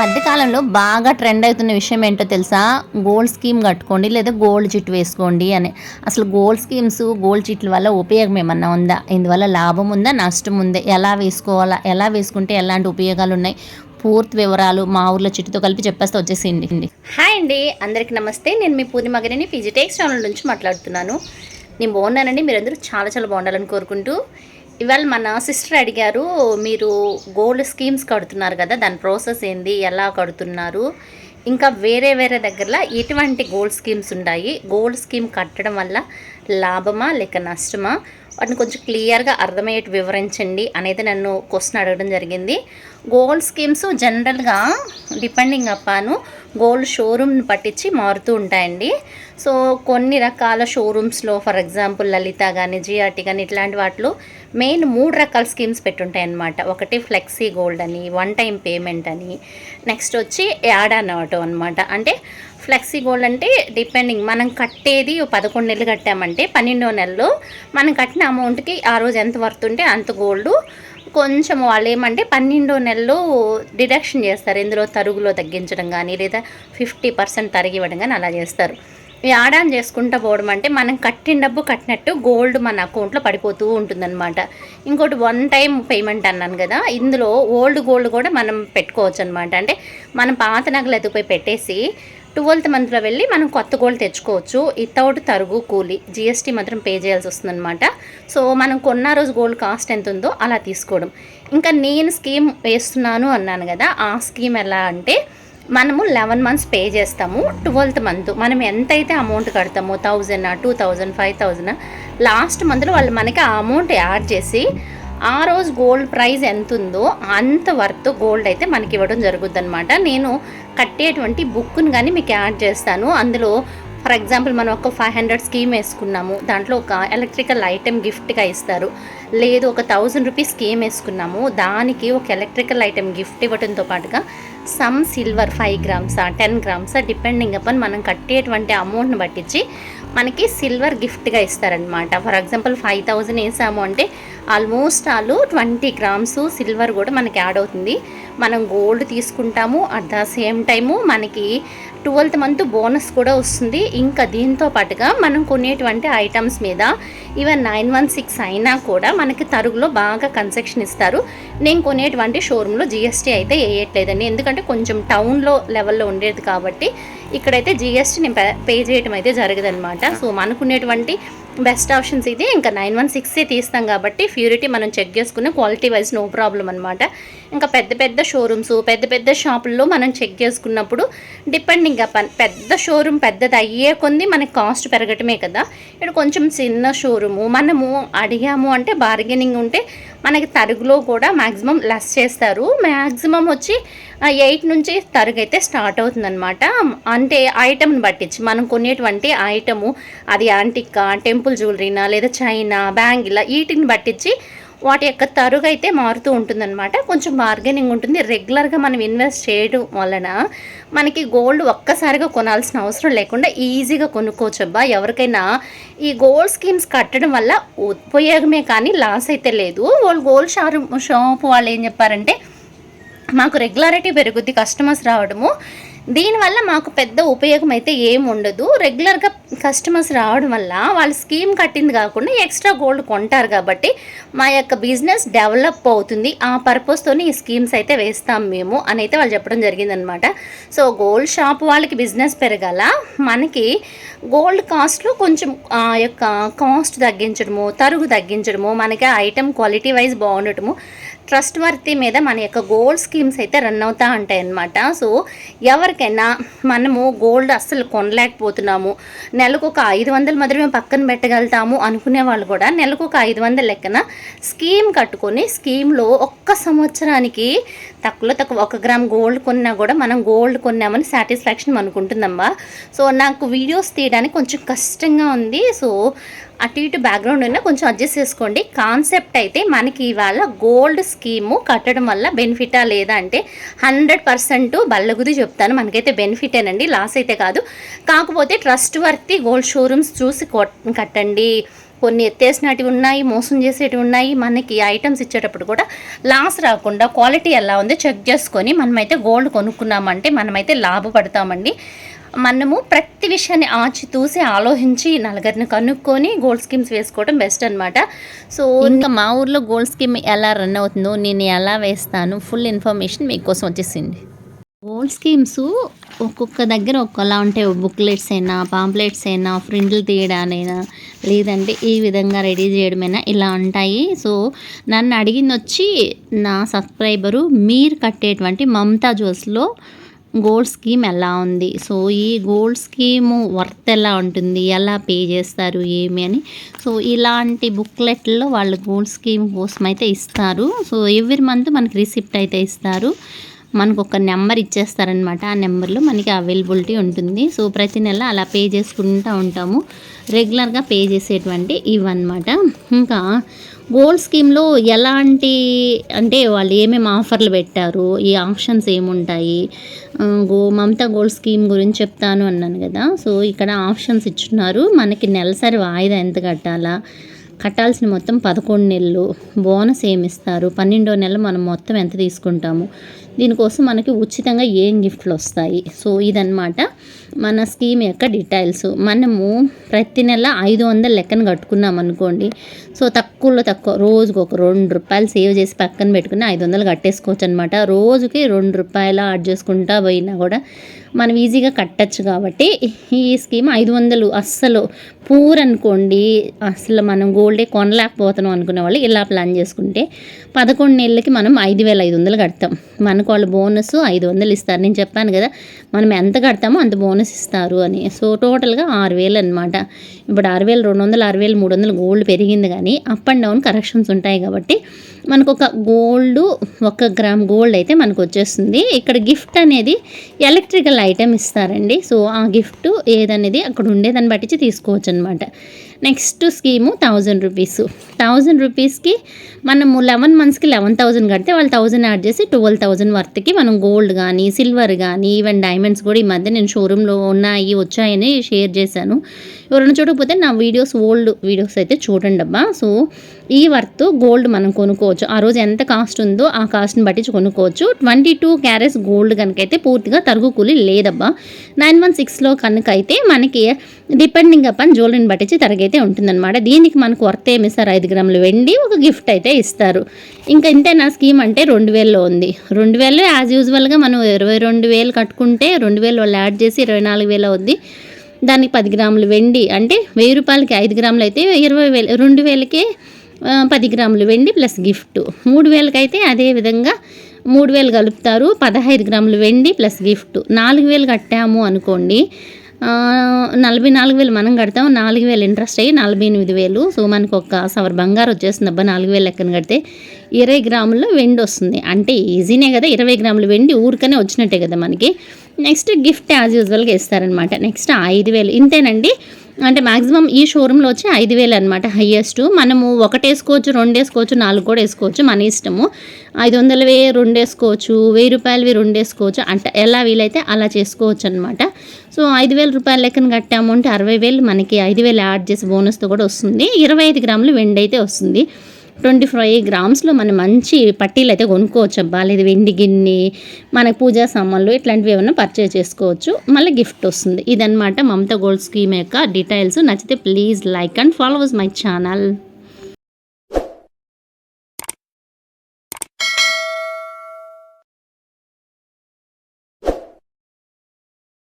మధ్యకాలంలో బాగా ట్రెండ్ అవుతున్న విషయం ఏంటో తెలుసా? గోల్డ్ స్కీమ్ కట్టుకోండి లేదా గోల్డ్ చిట్ వేసుకోండి అని. అసలు గోల్డ్ స్కీమ్స్ గోల్డ్ చిట్ల వల్ల ఉపయోగం ఏమన్నా ఉందా? ఇందువల్ల లాభం ఉందా? నష్టం ఉందా? ఎలా వేసుకోవాలా? ఎలా వేసుకుంటే ఎలాంటి ఉపయోగాలు ఉన్నాయి? పూర్తి వివరాలు మా ఊర్లో చిట్టుతో కలిపి చెప్పేస్తే వచ్చేసింది. హాయ్ అండి అందరికీ నమస్తే. నేను మీ పూర్ణిమ గారిని ఫిజిటెక్స్ ఛానల్ నుంచి మాట్లాడుతున్నాను. నేను బాగున్నానండి మీరందరూ చాలా చాలా బాగుండాలని కోరుకుంటూ ఇవాళ మన సిస్టర్ అడిగారు మీరు గోల్డ్ స్కీమ్స్ కడుతున్నారు కదా దాని ప్రాసెస్ ఏంది ఎలా కడుతున్నారు? ఇంకా వేరే వేరే దగ్గరలో ఎటువంటి గోల్డ్ స్కీమ్స్ ఉన్నాయి గోల్డ్ స్కీమ్ కట్టడం వల్ల లాభమా లేక నష్టమా? వాటిని కొంచెం క్లియర్గా అర్థమయ్యేట్టు వివరించండి అనేది నన్ను క్వశ్చన్ అడగడం జరిగింది. గోల్డ్ స్కీమ్స్ జనరల్గా డిపెండింగ్ అప్పాను గోల్డ్ షోరూమ్ని పట్టించి మారుతూ ఉంటాయండి. సో కొన్ని రకాల షోరూమ్స్లో ఫర్ ఎగ్జాంపుల్ లలిత కానీ జిఆర్టీ కానీ ఇట్లాంటి వాటిలో మెయిన్ మూడు రకాల స్కీమ్స్ పెట్టుంటాయి అన్నమాట ఒకటి ఫ్లెక్సీ గోల్డ్ అని వన్ టైం పేమెంట్ అని నెక్స్ట్ వచ్చి యాడ్ అన్ ఆటో అనమాట అంటే ఫ్లెక్సీ గోల్డ్ అంటే డిపెండింగ్. మనం కట్టేది పదకొండు నెలలు కట్టామంటే పన్నెండో నెలలో మనం కట్టిన అమౌంట్కి ఆ రోజు ఎంత వర్త్ ఉంటే అంత గోల్డ్. కొంచెం వాళ్ళు ఏమంటే పన్నెండో నెలలో డిడక్షన్ చేస్తారు. ఇందులో తరుగులో తగ్గించడం కానీ లేదా ఫిఫ్టీ పర్సెంట్ తరిగివ్వడం కానీ అలా చేస్తారు. ఈ ఆడాన్ చేసుకుంటూ పోవడం అంటే మనం కట్టిన డబ్బు కట్టినట్టు గోల్డ్ మన అకౌంట్లో పడిపోతూ ఉంటుందన్నమాట. ఇంకోటి వన్ టైం పేమెంట్ అన్నాను కదా ఇందులో ఓల్డ్ గోల్డ్ కూడా మనం పెట్టుకోవచ్చు అనమాట అంటే మనం పాత నగలు ఎత్తుకుపోయి పెట్టేసి ట్వెల్త్ మంత్లో వెళ్ళి మనం కొత్త గోల్డ్ తెచ్చుకోవచ్చు. వితౌట్ తరుగు కూలి జిఎస్టీ మాత్రం పే చేయాల్సి వస్తుందన్నమాట. సో మనం కొన్న రోజు గోల్డ్ కాస్ట్ ఎంత ఉందో అలా తీసుకోవడం. ఇంకా నేను స్కీమ్ వేస్తున్నాను అన్నాను కదా ఆ స్కీమ్ ఎలా అంటే మనము లెవెన్ మంత్స్ పే చేస్తాము ట్వెల్త్ మంత్. మనం ఎంతైతే amount కడతామో thousand two thousand five thousand last మంత్లో వాళ్ళు మనకి ఆ అమౌంట్ యాడ్ చేసి ఆ రోజు గోల్డ్ ప్రైస్ ఎంత ఉందో అంత వర్త్ గోల్డ్ అయితే మనకి ఇవ్వడం జరుగుద్ది అనమాట నేను కట్టేటువంటి బుక్ని కానీ మీకు యాడ్ చేస్తాను. అందులో ఫర్ ఎగ్జాంపుల్ మనం ఒక ఫైవ్ హండ్రెడ్ స్కీమ్ వేసుకున్నాము. దాంట్లో ఒక ఎలక్ట్రికల్ ఐటెం గిఫ్ట్గా ఇస్తారు. లేదు ఒక థౌజండ్ రూపీస్ స్కీమ్ వేసుకున్నాము. దానికి ఒక ఎలక్ట్రికల్ ఐటెం గిఫ్ట్ ఇవ్వడంతో పాటుగా సమ్ సిల్వర్ ఫైవ్ గ్రామ్సా టెన్ గ్రామ్సా డిపెండింగ్ అపాన్ మనం కట్టేటువంటి అమౌంట్ని పట్టించి మనకి సిల్వర్ గిఫ్ట్గా ఇస్తారనమాట ఫర్ ఎగ్జాంపుల్ ఫైవ్ థౌజండ్ వేసాము అంటే almost all twenty grams silver కూడా మనకి యాడ్ అవుతుంది. మనం గోల్డ్ తీసుకుంటాము అట్ ద సేమ్ టైము మనకి ట్వెల్త్ మంత్ బోనస్ కూడా వస్తుంది. ఇంకా దీంతో పాటుగా మనం కొనేటువంటి ఐటమ్స్ మీద ఈవెన్ నైన్ వన్ సిక్స్ అయినా కూడా మనకి తరుగులో బాగా కన్సెక్షన్ ఇస్తారు. నేను కొనేటువంటి షోరూంలో జిఎస్టీ అయితే వేయట్లేదండి. ఎందుకంటే కొంచెం టౌన్లో లెవెల్లో ఉండేది కాబట్టి ఇక్కడైతే జిఎస్టీ నేను పే చేయడం అయితే జరగదనమాట సో మనకునేటువంటి బెస్ట్ ఆప్షన్స్ ఇది. ఇంకా నైన్ వన్ సిక్సే తీస్తాం కాబట్టి ప్యూరిటీ మనం చెక్ చేసుకుని క్వాలిటీ వైజ్ నో ప్రాబ్లం అనమాట ఇంకా పెద్ద పెద్ద షోరూమ్స్ పెద్ద పెద్ద షాపుల్లో మనం చెక్ చేసుకున్నప్పుడు డిపెండింగ్ అపాన్ పెద్ద షోరూమ్ పెద్దది అయ్యే కొంది మనకి కాస్ట్ పెరగటమే కదా. ఇక్కడ కొంచెం చిన్న షోరూము మనము అడిగాము అంటే బార్గెనింగ్ ఉంటే మనకి తరుగులో కూడా మ్యాక్సిమం లెస్ చేస్తారు. మ్యాక్సిమం వచ్చి ఎయిట్ నుంచి తరుగు అయితే స్టార్ట్ అవుతుందన్నమాట. అంటే ఐటమ్ని పట్టించి మనం కొనేటువంటి ఐటము అది యాంటిక్కా టెంపుల్ జ్యువెలరీనా లేదా చైనా బ్యాంగిల్ వీటిని పట్టించి వాటి యొక్క తరుగు అయితే మారుతూ ఉంటుందన్నమాట. కొంచెం బార్గెనింగ్ ఉంటుంది. రెగ్యులర్గా మనం ఇన్వెస్ట్ చేయడం వలన మనకి గోల్డ్ ఒక్కసారిగా కొనాల్సిన అవసరం లేకుండా ఈజీగా కొనుక్కోవచ్చు. అబ్బా ఎవరికైనా ఈ గోల్డ్ స్కీమ్స్ కట్టడం వల్ల ఉపయోగమే కానీ లాస్ అయితే లేదు. వాళ్ళు గోల్డ్ షారు షాప్ వాళ్ళు ఏం చెప్పారంటే మాకు రెగ్యులారిటీ పెరుగుద్ది కస్టమర్స్ రావడము దీనివల్ల మాకు పెద్ద ఉపయోగం అయితే ఏం ఉండదు రెగ్యులర్గా కస్టమర్స్ రావడం వల్ల వాళ్ళు స్కీమ్ కట్టింది కాకుండా ఎక్స్ట్రా గోల్డ్ కొంటారు కాబట్టి మా యొక్క బిజినెస్ డెవలప్ అవుతుంది. ఆ పర్పస్తోనే ఈ స్కీమ్స్ అయితే వేస్తాం మేము అని అయితే వాళ్ళు చెప్పడం జరిగిందనమాట. సో గోల్డ్ షాప్ వాళ్ళకి బిజినెస్ పెరగాల. మనకి గోల్డ్ కాస్ట్లో కొంచెం ఆ యొక్క కాస్ట్ తగ్గించడము తరుగు తగ్గించడము మనకి ఐటెం క్వాలిటీ వైజ్ బాగుండటము ట్రస్ట్ వర్తీ మీద మన యొక్క గోల్డ్ స్కీమ్స్ అయితే రన్ అవుతూ ఉంటాయి అన్నమాట సో ఎవరికైనా మనము గోల్డ్ అస్సలు కొనలేకపోతున్నాము. నెలకు ఒక ఐదు వందలు మాత్రమే పక్కన పెట్టగలుగుతాము అనుకునే వాళ్ళు కూడా నెలకు ఒక ఐదు వందల లెక్కన స్కీమ్ కట్టుకొని స్కీమ్లో ఒక్క సంవత్సరానికి తక్కువలో తక్కువ. ఒక గ్రామ్ గోల్డ్ కొన్నా కూడా మనం గోల్డ్ కొన్నామని సాటిస్ఫాక్షన్ అనుకుంటుందమ్మా సో నాకు వీడియోస్ తీయడానికి కొంచెం కష్టంగా ఉంది. సో అటు ఇటు బ్యాక్గ్రౌండ్ ఉన్నా కొంచెం అడ్జస్ట్ చేసుకోండి. కాన్సెప్ట్ అయితే మనకి ఇవాళ గోల్డ్ స్కీము కట్టడం వల్ల బెనిఫిటా లేదా అంటే హండ్రెడ్ పర్సెంట్ బల్లగుది చెప్తాను. మనకైతే బెనిఫిటేనండి లాస్ అయితే కాదు. కాకపోతే ట్రస్ట్ వర్తి గోల్డ్ షోరూమ్స్ చూసి కొట్- కట్టండి. కొన్ని ఎత్తేసినవి ఉన్నాయి మోసం చేసేటివి ఉన్నాయి మనకి ఐటమ్స్ ఇచ్చేటప్పుడు కూడా లాస్ రాకుండా క్వాలిటీ ఎలా ఉంది చెక్ చేసుకొని మనమైతే గోల్డ్ కొనుక్కున్నామంటే మనమైతే లాభపడతామండి. మనము ప్రతి విషయాన్ని ఆచి తూసి ఆలోచించి నలుగురిని కనుక్కొని గోల్డ్ స్కీమ్స్ వేసుకోవడం బెస్ట్ అనమాట సో ఇంకా మా ఊర్లో గోల్డ్ స్కీమ్ ఎలా రన్ అవుతుందో నేను ఎలా వేస్తాను ఫుల్ ఇన్ఫర్మేషన్ మీకోసం వచ్చేసింది. గోల్డ్ స్కీమ్స్ ఒక్కొక్క దగ్గర ఒక్కొక్కలా ఉంటాయి. బుక్లెట్స్ అయినా పాంప్లెట్స్ అయినా ఫ్రిండ్లు తీయడానైనా లేదంటే ఈ విధంగా రెడీ చేయడమైనా ఇలా ఉంటాయి. సో నన్ను అడిగింది వచ్చి నా సబ్స్క్రైబరు మీరు కట్టేటువంటి మమతా జ్యూస్లో గోల్డ్ స్కీమ్ ఎలా ఉంది? సో ఈ గోల్డ్ స్కీము వర్త్ ఎలా ఉంటుంది? ఎలా పే చేస్తారు? ఏమి అని? సో ఇలాంటి బుక్లెట్లో వాళ్ళు గోల్డ్ స్కీమ్ కోసం అయితే ఇస్తారు. సో ఎవ్రీ మంత్ మనకి రిసిప్ట్ అయితే ఇస్తారు. మనకు ఒక నెంబర్ ఇచ్చేస్తారనమాట ఆ నెంబర్లో మనకి అవైలబిలిటీ ఉంటుంది. సో ప్రతి నెల అలా పే చేసుకుంటూ ఉంటాము. రెగ్యులర్గా పే చేసేటువంటి ఇవన్నమాట. ఇంకా గోల్డ్ స్కీమ్లో ఎలాంటి అంటే వాళ్ళు ఏమేమి ఆఫర్లు పెట్టారు? ఈ ఆప్షన్స్ ఏముంటాయి? గో మమతా గోల్డ్ స్కీమ్ గురించి చెప్తాను అన్నాను కదా. సో ఇక్కడ ఆప్షన్స్ ఇచ్చున్నారు. మనకి నెలసరి వాయిదా ఎంత కట్టాలా? కట్టాల్సిన మొత్తం పదకొండు నెలలు బోనస్ ఏమి ఇస్తారు? పన్నెండో నెల మనం మొత్తం ఎంత తీసుకుంటాము? దీనికోసం మనకి ఉచితంగా ఏం గిఫ్ట్లు వస్తాయి? సో ఇదనమాట మన స్కీమ్ యొక్క డీటెయిల్స్. మనము ప్రతి నెల ఐదు వందల లెక్కన కట్టుకున్నాం అనుకోండి. సో తక్కువలో తక్కువ రోజుకు ఒక రెండు రూపాయలు సేవ్ చేసి పక్కన పెట్టుకుని ఐదు వందలు కట్టేసుకోవచ్చు అనమాట రోజుకి రెండు రూపాయలు యాడ్ చేసుకుంటా పోయినా కూడా మనం ఈజీగా కట్టచ్చు కాబట్టి ఈ స్కీమ్ ఐదు వందలు అస్సలు పూర్ అనుకోండి అసలు మనం గోల్డే కొనలేకపోతున్నాం అనుకునే వాళ్ళు ఇలా ప్లాన్ చేసుకుంటే పదకొండు నెలలకి మనం ఐదు వేల ఐదు వందలు కడతాం. మనకు వాళ్ళు బోనస్ ఐదు వందలు ఇస్తారు. నేను చెప్పాను కదా మనం ఎంత కడతామో అంత బోనస్ ఇస్తారు అని. సో టోటల్గా ఆరు వేలు అనమాట ఇప్పుడు ఆరు వేలు రెండు వందలు ఆరు వేలు మూడు వందలు గోల్డ్ పెరిగింది కానీ అప్ అండ్ డౌన్ కరెక్షన్స్ ఉంటాయి కాబట్టి మనకు ఒక గోల్డ్ ఒక గ్రామ్ గోల్డ్ అయితే మనకు వచ్చేస్తుంది. ఇక్కడ గిఫ్ట్ అనేది ఎలక్ట్రికల్ ఐటెం ఇస్తారండి. సో ఆ గిఫ్ట్ ఏదనేది అక్కడ ఉండేదాన్ని బట్టి తీసుకోవచ్చు అనమాట next scheme thousand rupees. Thousand రూపీస్కి మనము లెవెన్ మంత్స్కి లెవెన్ థౌజండ్ కడితే వాళ్ళు థౌజండ్ యాడ్ చేసి ట్వెల్వ్ థౌజండ్ వర్త్కి మనం గోల్డ్ కానీ సిల్వర్ కానీ ఈవెన్ డైమండ్స్ కూడా ఈ మధ్య నేను షోరూంలో ఉన్నాయి వచ్చాయని షేర్ చేశాను. ఎవరైనా చూడకపోతే నా వీడియోస్ ఓల్డ్ వీడియోస్ అయితే చూడండి అబ్బా సో ఈ వర్త్ గోల్డ్ మనం కొనుక్కోవచ్చు. ఆ రోజు ఎంత కాస్ట్ ఉందో ఆ కాస్ట్ని బట్టి కొనుక్కోవచ్చు. ట్వంటీ టూ క్యారెట్స్ గోల్డ్ కనుకైతే పూర్తిగా తరుగు కూలి లేదబ్బా. నైన్ వన్ సిక్స్లో కనుక అయితే మనకి డిపెండింగ్ అపాన్ జ్యువెలరీని బట్టించి తరగైతే ఉంటుందన్నమాట. దీనికి మనకు వర్త్ ఏమి ఇస్తారు? ఐదు గ్రాములు వెండి ఒక గిఫ్ట్ అయితే ఇస్తారు. ఇంకా ఇంతే నా స్కీమ్ అంటే రెండు వేలలో ఉంది. రెండు వేలు యాజ్ యూజువల్గా మనం ఇరవై రెండు వేలు కట్టుకుంటే రెండు వేలు వాళ్ళు యాడ్ చేసి ఇరవై నాలుగు వేలు అవుద్ది. దానికి పది గ్రాములు వెండి అంటే వెయ్యి రూపాయలకి ఐదు గ్రాములు అయితే ఇరవై వేలు రెండు వేలకి పది గ్రాములు వెండి ప్లస్ గిఫ్ట్. మూడు వేలకైతే అదే విధంగా మూడు వేలు కలుపుతారు. పదహైదు గ్రాములు వెండి ప్లస్ గిఫ్ట్. నాలుగు వేలు కట్టాము అనుకోండి నలభై నాలుగు వేలు మనం కడతాం. నాలుగు వేలు ఇంట్రెస్ట్ అయ్యి నలభై ఎనిమిది వేలు. సో మనకు ఒక సవర్ బంగారు వచ్చేస్తుంది అబ్బా నాలుగు వేలు లెక్కన కడితే ఇరవై గ్రాముల్లో వెండి వస్తుంది. అంటే ఈజీనే కదా ఇరవై గ్రాములు వెండి ఊరికనే వచ్చినట్టే కదా మనకి. నెక్స్ట్ గిఫ్ట్ యాజ్ యూజువల్గా ఇస్తారనమాట నెక్స్ట్ ఐదు వేలు. ఇంతేనండి. అంటే మాక్సిమం ఈ షోరూంలో వచ్చి ఐదు వేలు అనమాట హయ్యెస్ట్ మనము ఒకటి వేసుకోవచ్చు రెండు వేసుకోవచ్చు నాలుగు కూడా వేసుకోవచ్చు మన ఇష్టము. ఐదు వందలవి రెండు వేసుకోవచ్చు వెయ్యి రూపాయలవి రెండు వేసుకోవచ్చు అంటే ఎలా వీలైతే అలా చేసుకోవచ్చు అనమాట సో ఐదు వేల రూపాయల లెక్కన కట్టాము అంటే అరవై వేలు మనకి ఐదు వేలు యాడ్ చేసి బోనస్తో కూడా వస్తుంది. ఇరవై ఐదు గ్రాములు వెండి అయితే వస్తుంది. ట్వంటీ ఫైవ్ గ్రామ్స్లో మనం మంచి పట్టీలు అయితే కొనుక్కోవచ్చు అబ్బా లేదు వెండి గిన్నె మన పూజా సామాన్లు ఇట్లాంటివి ఏమైనా పర్చేజ్ చేసుకోవచ్చు. మళ్ళీ గిఫ్ట్ వస్తుంది. ఇదనమాట మమతా గోల్డ్ స్కీమ్ యొక్క డీటెయిల్స్ నచ్చితే please like and followers my channel